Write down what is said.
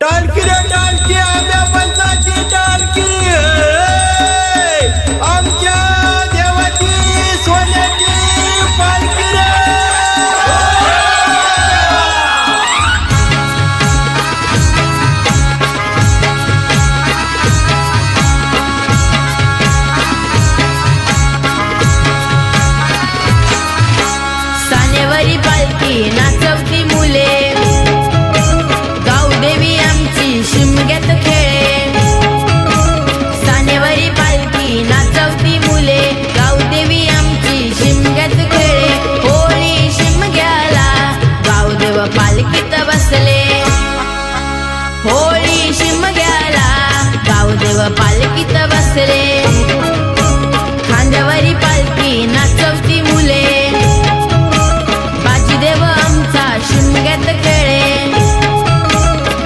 टालकी रे टालकी आंब्या पंचाची टालकी आमच्या देवाची सोन्याची पालखी. गावदेव पालखीत बसले. होळी शिमग्याला